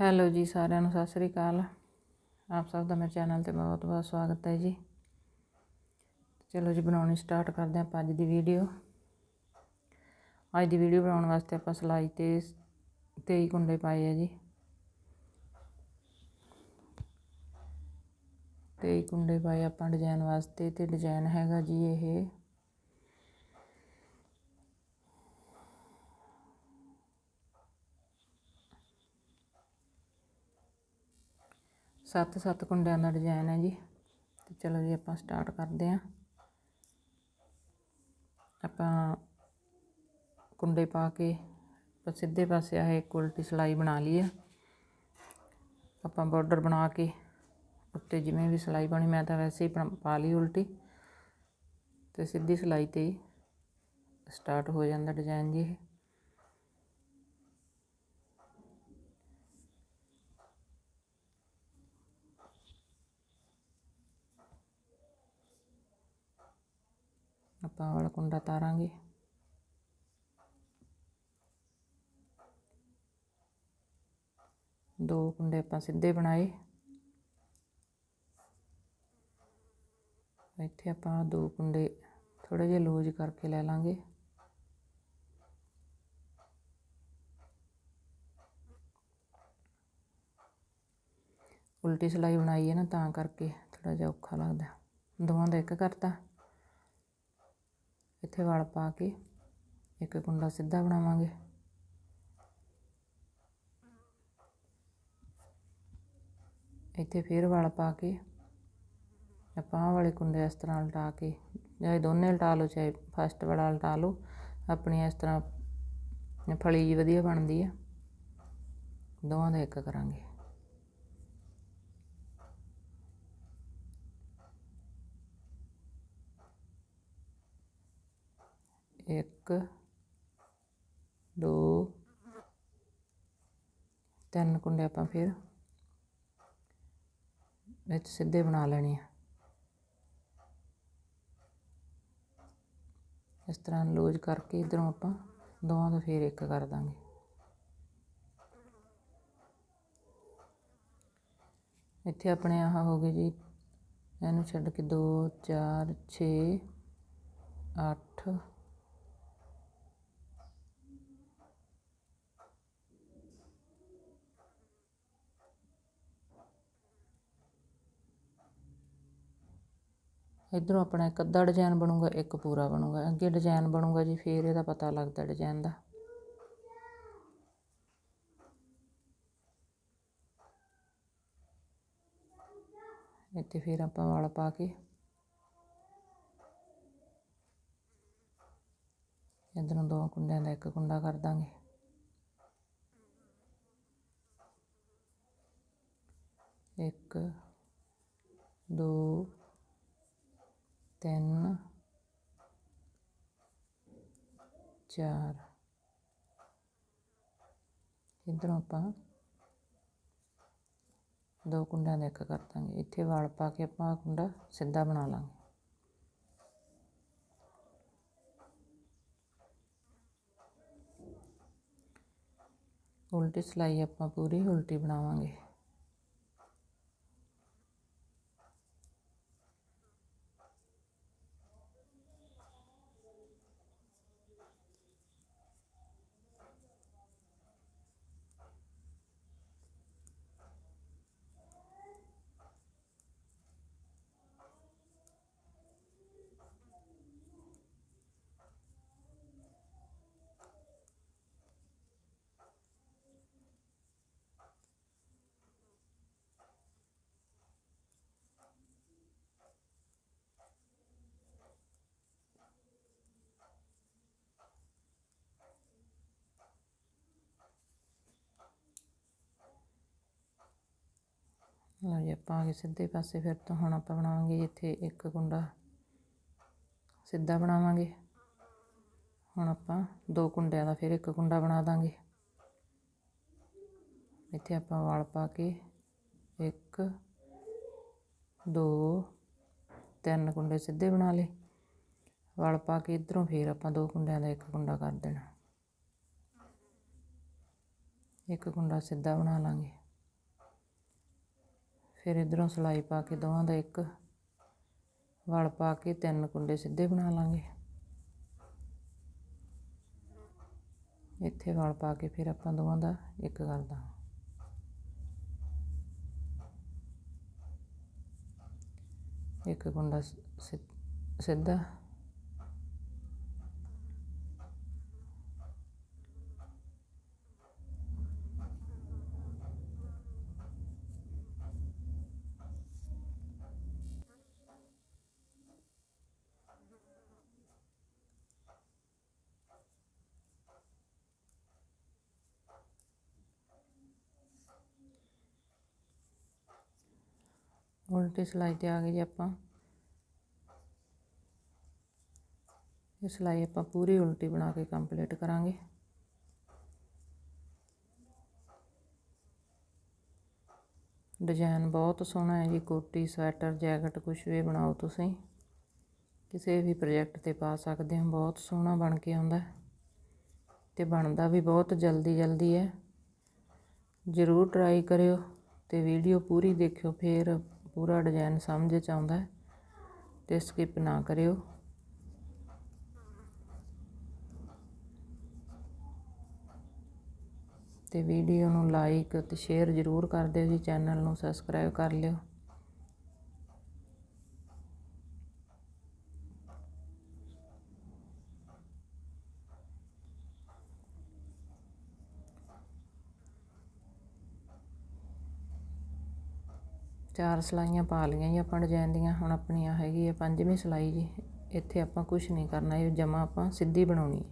Hello ਜੀ, ਸਾਰਿਆਂ ਨੂੰ ਸਤਿ ਸ੍ਰੀ ਅਕਾਲ। ਆਪ ਸਭ ਦਾ ਮੇਰੇ ਚੈਨਲ ਤੇ ਬਹੁਤ ਬਹੁਤ ਸਵਾਗਤ ਹੈ ਜੀ। ਚਲੋ ਜੀ, ਬਣਾਉਣੀ ਸਟਾਰਟ ਕਰਦੇ ਆਪਾਂ ਅੱਜ ਦੀ ਵੀਡੀਓ। ਅੱਜ ਦੀ ਵੀਡੀਓ ਬਣਾਉਣ ਵਾਸਤੇ ਆਪਾਂ ਸਲਾਈ ਤੇ 23 ਕੁੰਡੇ ਪਾਏ ਆ ਜੀ। 23 ਕੁੰਡੇ ਪਾਏ ਆਪਾਂ ਡਿਜ਼ਾਈਨ ਵਾਸਤੇ ਤੇ ਡਿਜ਼ਾਈਨ ਹੈਗਾ ਜੀ ਇਹ। ਸੱਤ ਸੱਤ ਕੁੰਡਿਆਂ ਦਾ ਡਿਜ਼ਾਈਨ ਹੈ ਜੀ। ਤੇ ਚਲੋ ਜੀ ਆਪਾਂ ਸਟਾਰਟ ਕਰਦੇ ਆਂ ਆਪਾਂ ਕੁੰਡੇ ਪਾ ਕੇ ਸਿੱਧੇ ਪਾਸੇ ਆਹ ਇੱਕ ਉਲਟੀ ਸਲਾਈ ਬਣਾ ਲਈ ਆ ਆਪਾਂ ਬਾਰਡਰ ਬਣਾ ਕੇ ਉੱਤੇ ਜਿਵੇਂ ਵੀ ਸਲਾਈ ਬਣੀ ਮੈਂ ਤਾਂ ਵੈਸੇ ਹੀ ਪਾ ਲਈ ਉਲਟੀ। ਤੇ ਸਿੱਧੀ ਸਲਾਈ ਤੇ ਸਟਾਰਟ ਹੋ ਜਾਂਦਾ ਡਿਜ਼ਾਈਨ ਜੀ ਇਹ। ਆਪਾਂ ਵਾਲਾ ਕੁੰਡਾ ਤਾਰਾਂਗੇ ਦੋ ਕੁੰਡੇ ਆਪਾਂ ਸਿੱਧੇ ਬਣਾਏ ਇੱਥੇ ਆਪਾਂ ਦੋ ਕੁੰਡੇ ਥੋੜੇ ਜਿਹਾ ਲੂਜ਼ ਕਰਕੇ ਲੈ ਲਾਂਗੇ ਉਲਟੀ ਸਲਾਈ ਬਣਾਈ ਹੈ ਨਾ ਤਾਂ ਕਰਕੇ ਥੋੜਾ ਜਿਹਾ ਔਖਾ ਲੱਗਦਾ ਦੋਵਾਂ ਦਾ ਇੱਕ ਕਰਤਾ ਇੱਥੇ ਵਲ ਪਾ ਕੇ ਇੱਕ ਕੁੰਡਾ ਸਿੱਧਾ ਬਣਾਵਾਂਗੇ। ਇੱਥੇ ਫੇਰ ਵਲ ਪਾ ਕੇ ਆਪਾਂ ਵਾਲੇ ਕੁੰਡੇ ਇਸ ਤਰ੍ਹਾਂ ਉਲਟਾ ਕੇ, ਚਾਹੇ ਦੋਨੇ ਉਲਟਾ ਲਓ, ਚਾਹੇ ਫਸਟ ਵਾਲਾ ਉਲਟਾ ਲਓ, ਆਪਣੀ ਇਸ ਤਰ੍ਹਾਂ ਫਲੀ ਜੀ ਵਧੀਆ ਬਣਦੀ ਆ। ਦੋਵਾਂ ਦਾ ਇੱਕ ਕਰਾਂਗੇ। ਇੱਕ, ਦੋ, ਤਿੰਨ ਕੁੰਡੇ ਆਪਾਂ ਫਿਰ ਵਿੱਚ ਸਿੱਧੇ ਬਣਾ ਲੈਣੇ ਆ। ਇਸ ਤਰ੍ਹਾਂ ਲੂਜ਼ ਕਰਕੇ ਇਧਰੋਂ ਆਪਾਂ ਦੋਵਾਂ ਤੋਂ ਫੇਰ ਇੱਕ ਕਰ ਦਾਂਗੇ। ਇੱਥੇ ਆਪਣੇ ਆਹ ਹੋ ਗਏ ਜੀ, ਇਹਨੂੰ ਛੱਡ ਕੇ 2 4 6 8 ਇੱਧਰੋਂ ਆਪਣਾ ਇੱਕ ਅੱਧਾ ਡਿਜ਼ਾਈਨ ਬਣੂਗਾ, ਇੱਕ ਪੂਰਾ ਬਣੂਗਾ। ਅੱਗੇ ਡਿਜ਼ਾਈਨ ਬਣੂਗਾ ਜੀ, ਫਿਰ ਇਹਦਾ ਪਤਾ ਲੱਗਦਾ ਡਿਜ਼ਾਈਨ ਦਾ। ਇੱਥੇ ਫੇਰ ਆਪਾਂ ਵਾਲ ਪਾ ਕੇ ਇਧਰੋਂ ਦੋ ਕੁੰਡਿਆਂ ਦਾ ਇੱਕ ਕੁੰਡਾ ਕਰ ਦਾਂਗੇ। ਇੱਕ, ਦੋ ਤਿੰਨ, ਚਾਰ। ਇਧਰੋਂ ਆਪਾਂ ਦੋ ਕੁੰਡਿਆਂ ਦਾ ਇੱਕ ਕਰ ਦਾਂਗੇ। ਇੱਥੇ ਵਾਲ ਪਾ ਕੇ ਆਪਾਂ ਕੁੰਡਾ ਸਿੱਧਾ ਬਣਾ ਲਾਂਗੇ। ਉਲਟੀ ਸਲਾਈ ਆਪਾਂ ਪੂਰੀ ਉਲਟੀ ਬਣਾਵਾਂਗੇ। ਲਓ ਜੀ, ਆਪਾਂ ਆ ਗਏ ਸਿੱਧੇ ਪਾਸੇ, ਫਿਰ ਤੋਂ ਹੁਣ ਆਪਾਂ ਬਣਾਵਾਂਗੇ ਇੱਥੇ ਇੱਕ ਕੁੰਡਾ। ਸਿੱਧਾ ਬਣਾਵਾਂਗੇ। ਹੁਣ ਆਪਾਂ ਦੋ ਕੁੰਡਿਆਂ ਦਾ ਫਿਰ ਇੱਕ ਕੁੰਡਾ ਬਣਾ ਦਾਂਗੇ। ਇੱਥੇ ਆਪਾਂ ਵਾਲ ਪਾ ਕੇ ਇੱਕ, ਦੋ, ਤਿੰਨ ਕੁੰਡੇ ਸਿੱਧੇ ਬਣਾ ਲਏ। ਵਾਲ ਪਾ ਕੇ ਇਧਰੋਂ ਫਿਰ ਆਪਾਂ ਦੋ ਕੁੰਡਿਆਂ ਦਾ ਇੱਕ ਕੁੰਡਾ ਕਰ ਦੇਣਾ। ਇੱਕ ਕੁੰਡਾ ਸਿੱਧਾ ਬਣਾ ਲਾਂਗੇ। ਫਿਰ ਇਧਰੋਂ ਸਲਾਈ ਪਾ ਕੇ ਦੋਵਾਂ ਦਾ ਇੱਕ ਵਲ ਪਾ ਕੇ ਤਿੰਨ ਕੁੰਡੇ ਸਿੱਧੇ ਬਣਾ ਲਾਂਗੇ। ਇੱਥੇ ਵਲ ਪਾ ਕੇ ਫਿਰ ਆਪਾਂ ਦੋਵਾਂ ਦਾ ਇੱਕ ਕਰ ਕਰਦਾ ਇੱਕ ਕੁੰਡਾ ਸਿ- ਸਿੱਧਾ ਉਲਟੀ ਸਿਲਾਈ ਤੇ ਆ ਗਏ ਜੀ ਆਪਾਂ। ਇਹ ਸਿਲਾਈ ਆਪਾਂ ਪੂਰੀ ਉਲਟੀ ਬਣਾ ਕੇ ਕੰਪਲੀਟ ਕਰਾਂਗੇ। ਡਿਜ਼ਾਈਨ ਬਹੁਤ ਸੋਹਣਾ ਹੈ ਜੀ, ਕੋਟੀ, ਸਵੈਟਰ, ਜੈਕਟ ਕੁਝ ਵੀ ਬਣਾਓ ਤੁਸੀਂ। ਕਿਸੇ ਵੀ ਪ੍ਰੋਜੈਕਟ ਤੇ ਪਾ ਸਕਦੇ ਹੋ, ਬਹੁਤ ਸੋਹਣਾ ਬਣ ਕੇ ਆਉਂਦਾ ਹੈ। ਤੇ ਬਣਦਾ ਵੀ ਬਹੁਤ ਜਲਦੀ ਜਲਦੀ ਹੈ। ਜ਼ਰੂਰ ਟਰਾਈ ਕਰਿਓ ਤੇ ਵੀਡੀਓ ਪੂਰੀ ਦੇਖਿਓ, ਫਿਰ ਪੂਰਾ ਡਿਜ਼ਾਈਨ ਸਮਝ ਚ ਆਉਂਦਾ ਹੈ ਤੇ ਸਕਿਪ ਨਾ ਕਰਿਓ। ਤੇ ਵੀਡੀਓ ਨੂੰ ਲਾਈਕ ਤੇ ਸ਼ੇਅਰ ਜ਼ਰੂਰ ਕਰ ਦਿਓ ਜੀ ਚੈਨਲ ਨੂੰ ਸਬਸਕ੍ਰਾਈਬ ਕਰ ਲਿਓ। ਚਾਰ ਸਲਾਈਆਂ ਪਾ ਲਈਆਂ ਜੀ ਆਪਾਂ ਡਿਜ਼ਾਈਨ ਦੀਆਂ, ਹੁਣ ਆਪਣੀ ਆ ਹੈਗੀ ਹੈ ਪੰਜਵੀਂ ਸਲਾਈ ਜੀ, ਇੱਥੇ ਆਪਾਂ ਕੁਝ ਨਹੀਂ ਕਰਨਾ, ਇਹ ਜਮਾ ਆਪਾਂ ਸਿੱਧੀ ਬਣਾਉਣੀ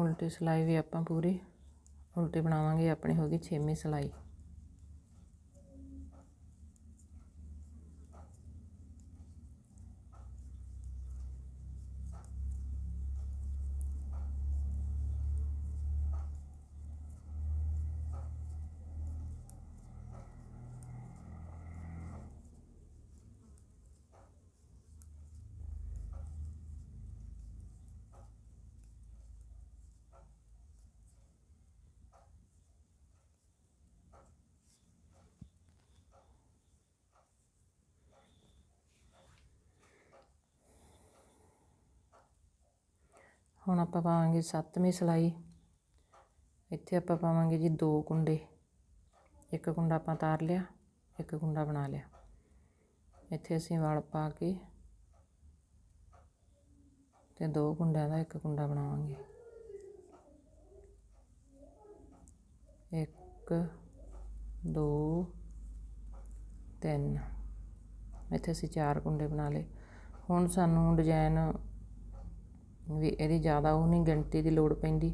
ਉਲਟੀ ਸਿਲਾਈ ਵੀ ਆਪਾਂ ਪੂਰੀ ਉਲਟੀ ਬਣਾਵਾਂਗੇ ਆਪਣੀ ਹੋ ਗਈ ਛੇਵੀਂ ਸਿਲਾਈ। ਹੁਣ ਆਪਾਂ ਪਾਵਾਂਗੇ ਸੱਤਵੀਂ ਸਿਲਾਈ। ਇੱਥੇ ਆਪਾਂ ਪਾਵਾਂਗੇ ਜੀ ਦੋ ਕੁੰਡੇ। ਇੱਕ ਕੁੰਡਾ ਆਪਾਂ ਤਾਰ ਲਿਆ, ਇੱਕ ਕੁੰਡਾ ਬਣਾ ਲਿਆ। ਇੱਥੇ ਅਸੀਂ ਵਲ ਪਾ ਕੇ ਤੇ ਦੋ ਕੁੰਡਿਆਂ ਦਾ ਇੱਕ ਕੁੰਡਾ ਬਣਾਵਾਂਗੇ। ਇੱਕ, ਦੋ, ਤਿੰਨ। ਇੱਥੇ ਅਸੀਂ ਚਾਰ ਕੁੰਡੇ ਬਣਾ ਲਏ। ਹੁਣ ਸਾਨੂੰ ਡਿਜ਼ਾਈਨ ਵੀ ਇਹਦੀ ਜ਼ਿਆਦਾ ਉਹ ਨਹੀਂ ਗਿਣਤੀ ਦੀ ਲੋੜ ਪੈਂਦੀ,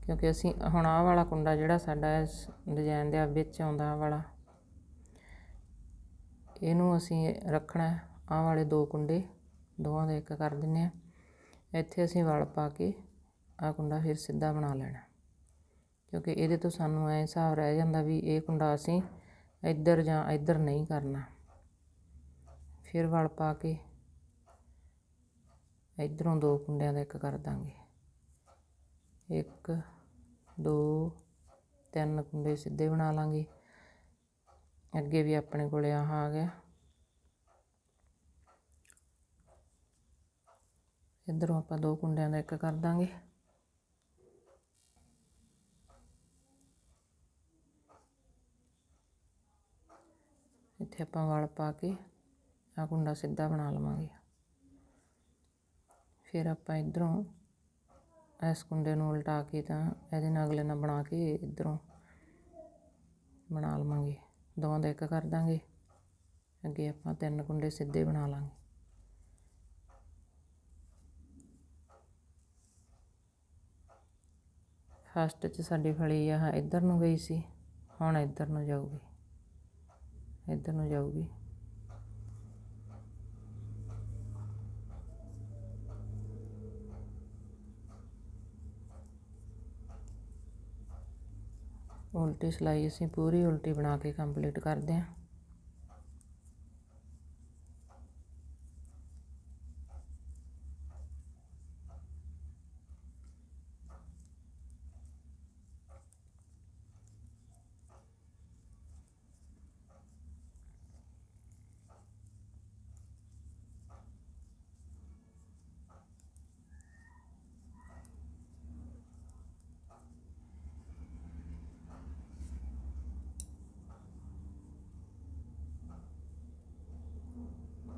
ਕਿਉਂਕਿ ਅਸੀਂ ਹੁਣ ਆਹ ਵਾਲਾ ਕੁੰਡਾ ਜਿਹੜਾ ਸਾਡਾ ਇਸ ਡਿਜ਼ਾਈਨ ਦੇ ਵਿੱਚ ਆਉਂਦਾ ਆਹ ਵਾਲਾ, ਇਹਨੂੰ ਅਸੀਂ ਰੱਖਣਾ ਆਹ ਵਾਲੇ ਦੋ ਕੁੰਡੇ, ਦੋਵਾਂ ਦਾ ਇੱਕ ਕਰ ਦਿੰਨੇ ਆ। ਇੱਥੇ ਅਸੀਂ ਵਲ ਪਾ ਕੇ ਆਹ ਕੁੰਡਾ ਫਿਰ ਸਿੱਧਾ ਬਣਾ ਲੈਣਾ, ਕਿਉਂਕਿ ਇਹਦੇ ਤੋਂ ਸਾਨੂੰ ਐ ਹਿਸਾਬ ਰਹਿ ਜਾਂਦਾ ਵੀ ਇਹ ਕੁੰਡਾ ਅਸੀਂ ਇੱਧਰ ਜਾਂ ਇੱਧਰ ਨਹੀਂ ਕਰਨਾ। ਫਿਰ ਵਲ ਪਾ ਕੇ ਇਧਰੋਂ ਦੋ ਕੁੰਡਿਆਂ ਦਾ ਇੱਕ ਕਰ ਦਾਂਗੇ। ਇੱਕ, ਦੋ, ਤਿੰਨ ਕੁੰਡੇ ਸਿੱਧੇ ਬਣਾ ਲਾਂਗੇ। ਅੱਗੇ ਵੀ ਆਪਣੇ ਕੋਲੇ ਆਹ ਆ ਗਿਆ। ਇਧਰੋਂ ਆਪਾਂ ਦੋ ਕੁੰਡਿਆਂ ਦਾ ਇੱਕ ਕਰ ਦਾਂਗੇ। ਇੱਥੇ ਆਪਾਂ ਵਲ ਪਾ ਕੇ ਆ ਕੁੰਡਾ ਸਿੱਧਾ ਬਣਾ ਲਵਾਂਗੇ। ਫਿਰ ਆਪਾਂ ਇੱਧਰੋਂ ਇਸ ਕੁੰਡੇ ਨੂੰ ਉਲਟਾ ਕੇ ਤਾਂ ਇਹਦੇ ਨਾਲ ਅਗਲੇ ਨਾਲ ਬਣਾ ਕੇ ਇੱਧਰੋਂ ਬਣਾ ਲਵਾਂਗੇ। ਦੋਵਾਂ ਦਾ ਇੱਕ ਕਰ ਦਾਂਗੇ। ਅੱਗੇ ਆਪਾਂ ਤਿੰਨ ਕੁੰਡੇ ਸਿੱਧੇ ਬਣਾ ਲਾਂਗੇ। ਫਸਟ 'ਚ ਸਾਡੀ ਫਲੀ ਆ ਇੱਧਰ ਨੂੰ ਗਈ ਸੀ। ਹੁਣ ਇੱਧਰ ਨੂੰ ਜਾਊਗੀ। ਇੱਧਰ ਨੂੰ ਜਾਊਗੀ। ਉਲਟੀ ਸਿਲਾਈ ਅਸੀਂ ਪੂਰੀ ਉਲਟੀ ਬਣਾ ਕੇ ਕੰਪਲੀਟ ਕਰਦੇ ਹਾਂ।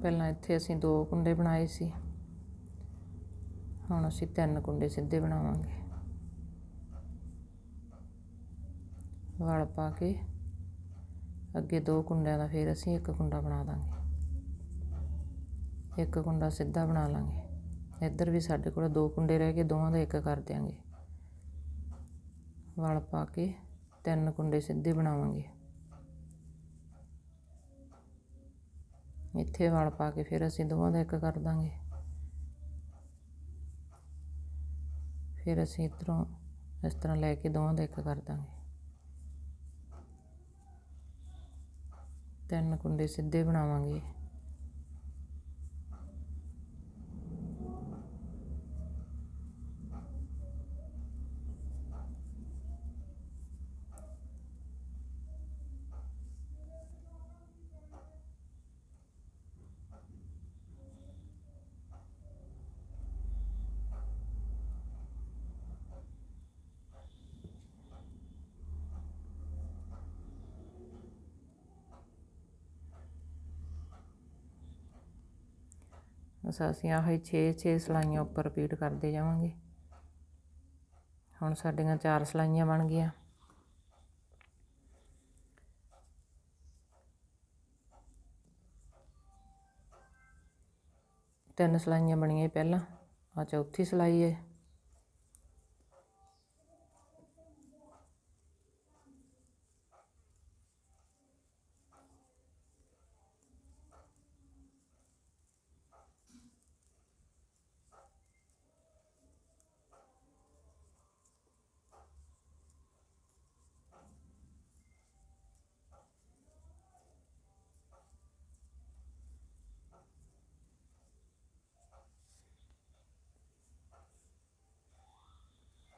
ਪਹਿਲਾਂ ਇੱਥੇ ਅਸੀਂ ਦੋ ਕੁੰਡੇ ਬਣਾਏ ਸੀ। ਹੁਣ ਅਸੀਂ ਤਿੰਨ ਕੁੰਡੇ ਸਿੱਧੇ ਬਣਾਵਾਂਗੇ। ਵਲ ਪਾ ਕੇ ਅੱਗੇ ਦੋ ਕੁੰਡਿਆਂ ਦਾ ਫਿਰ ਅਸੀਂ ਇੱਕ ਕੁੰਡਾ ਬਣਾ ਦਾਂਗੇ। ਇੱਕ ਕੁੰਡਾ ਸਿੱਧਾ ਬਣਾ ਲਾਂਗੇ। ਇੱਧਰ ਵੀ ਸਾਡੇ ਕੋਲ ਦੋ ਕੁੰਡੇ ਰਹਿ ਗਏ, ਦੋਵਾਂ ਦਾ ਇੱਕ ਕਰ ਦਿਆਂਗੇ। ਵਲ ਪਾ ਕੇ ਤਿੰਨ ਕੁੰਡੇ ਸਿੱਧੇ ਬਣਾਵਾਂਗੇ। ਇੱਥੇ ਵਾਲ ਪਾ ਕੇ ਫਿਰ ਅਸੀਂ ਦੋਵਾਂ ਦਾ ਇੱਕ ਕਰ ਦਾਂਗੇ। ਫਿਰ ਅਸੀਂ ਇੱਧਰੋਂ ਇਸ ਤਰ੍ਹਾਂ ਲੈ ਕੇ ਦੋਵਾਂ ਦਾ ਇੱਕ ਕਰ ਦਾਂਗੇ। ਤਿੰਨ ਕੁੰਡੇ ਸਿੱਧੇ ਬਣਾਵਾਂਗੇ। ਬਸ ਅਸੀਂ ਆਹੀ 6 6 ਸਲਾਈਆਂ ਉੱਪਰ ਰਿਪੀਟ ਕਰਦੇ ਜਾਵਾਂਗੇ। ਹੁਣ ਸਾਡੀਆਂ ਚਾਰ ਸਲਾਈਆਂ ਬਣ ਗਈਆਂ। ਤਿੰਨ ਸਲਾਈਆਂ ਬਣੀਆਂ ਪਹਿਲਾਂ ਆ ਚੌਥੀ ਸਲਾਈ ਹੈ।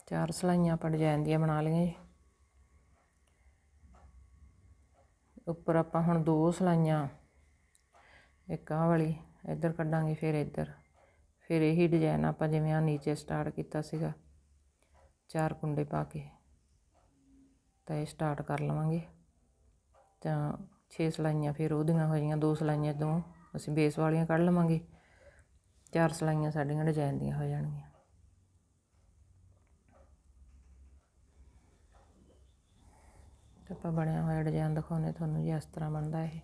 ਚਾਰ ਸਲਾਈਆਂ ਆਪਾਂ ਡਿਜ਼ਾਈਨ ਦੀਆਂ ਬਣਾ ਲਈਆਂ ਜੀ। ਉੱਪਰ ਆਪਾਂ ਹੁਣ ਦੋ ਸਲਾਈਆਂ, ਇੱਕ ਆਹ ਵਾਲੀ, ਇੱਧਰ ਕੱਢਾਂਗੇ ਫਿਰ ਇੱਧਰ। ਫਿਰ ਇਹੀ ਡਿਜ਼ਾਈਨ ਆਪਾਂ ਜਿਵੇਂ ਆ ਨੀਚੇ ਸਟਾਰਟ ਕੀਤਾ ਸੀਗਾ, ਚਾਰ ਕੁੰਡੇ ਪਾ ਕੇ, ਤਾਂ ਇਹ ਸਟਾਰਟ ਕਰ ਲਵਾਂਗੇ। ਤਾਂ 6 ਸਲਾਈਆਂ ਫਿਰ ਉਹਦੀਆਂ ਹੋਈਆਂ, ਦੋ ਸਲਾਈਆਂ ਤੋਂ ਅਸੀਂ ਬੇਸ ਵਾਲੀਆਂ ਕੱਢ ਲਵਾਂਗੇ। ਚਾਰ ਸਲਾਈਆਂ ਸਾਡੀਆਂ ਡਿਜ਼ਾਈਨ ਦੀਆਂ ਹੋ ਜਾਣਗੀਆਂ। ਤੇ ਆਪਾਂ ਬਣਿਆ ਹੋਇਆ ਡਿਜ਼ਾਈਨ ਦਿਖਾਉਂਦੇ ਤੁਹਾਨੂੰ ਜੀ ਇਸ ਤਰ੍ਹਾਂ ਬਣਦਾ ਇਹ।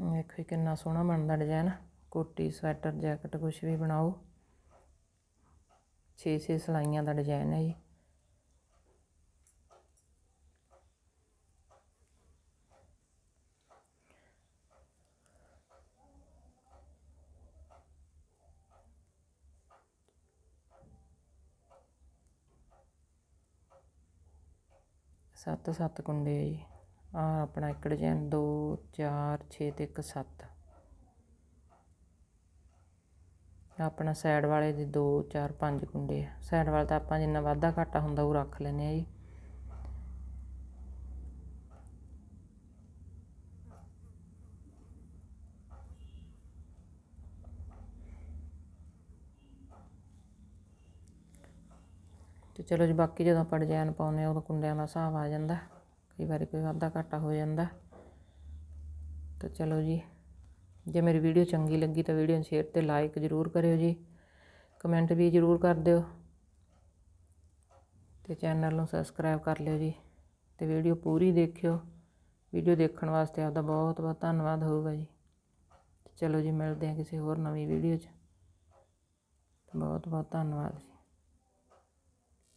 ਵੇਖੋ ਕਿੰਨਾ ਸੋਹਣਾ ਬਣਦਾ ਡਿਜ਼ਾਈਨ ਕੋਟੀ, ਸਵੈਟਰ, ਜੈਕਟ ਕੁਝ ਵੀ ਬਣਾਓ। 6-6 ਸਲਾਈਆਂ ਦਾ ਡਿਜ਼ਾਈਨ ਹੈ ਜੀ। ਸੱਤ ਸੱਤ ਕੁੰਡੇ ਆ ਜੀ। ਆ ਆਪਣਾ ਇੱਕ ਡਿਜ਼ਾਈਨ 2 4 6 ਤੇ ਇੱਕ 7 ਆਪਣਾ ਸਾਈਡ ਵਾਲੇ ਦੇ 2 4 5 ਕੁੰਡੇ ਆ। ਸਾਈਡ ਵਾਲਾ ਤਾਂ ਆਪਾਂ ਜਿੰਨਾ ਵਾਧਾ ਘਾਟਾ ਹੁੰਦਾ ਉਹ ਰੱਖ ਲੈਨੇ ਆ ਜੀ। ਤੇ ਚਲੋ ਜੀ, ਬਾਕੀ ਜਦੋਂ ਆਪਾਂ ਡਿਜ਼ਾਈਨ ਪਾਉਂਦੇ ਆ, ਉਦੋਂ ਕੁੰਡਿਆਂ ਦਾ ਹਿਸਾਬ ਆ ਜਾਂਦਾ। ਕਈ ਵਾਰੀ ਕੋਈ ਵਾਧਾ ਘਾਟਾ ਹੋ ਜਾਂਦਾ। ਤਾਂ ਚਲੋ ਜੀ। ਜੇ ਮੇਰੀ ਵੀਡੀਓ ਚੰਗੀ ਲੱਗੀ ਤਾਂ ਵੀਡੀਓ ਨੂੰ ਸ਼ੇਅਰ ਤੇ ਲਾਈਕ ਜ਼ਰੂਰ ਕਰਿਓ ਜੀ। ਕਮੈਂਟ ਵੀ ਜ਼ਰੂਰ ਕਰ ਦਿਓ। ਤੇ ਚੈਨਲ ਨੂੰ ਸਬਸਕ੍ਰਾਈਬ ਕਰ ਲਿਓ ਜੀ। ਤੇ ਵੀਡੀਓ ਪੂਰੀ ਦੇਖਿਓ। ਵੀਡੀਓ ਦੇਖਣ ਵਾਸਤੇ ਆਪਦਾ ਬਹੁਤ ਬਹੁਤ ਧੰਨਵਾਦ ਹੋਊਗਾ ਜੀ। ਚਲੋ ਜੀ, ਮਿਲਦੇ ਹਾਂ ਕਿਸੇ ਹੋਰ ਨਵੀਂ ਵੀਡੀਓ 'ਚ। ਬਹੁਤ ਬਹੁਤ ਧੰਨਵਾਦ ਜੀ।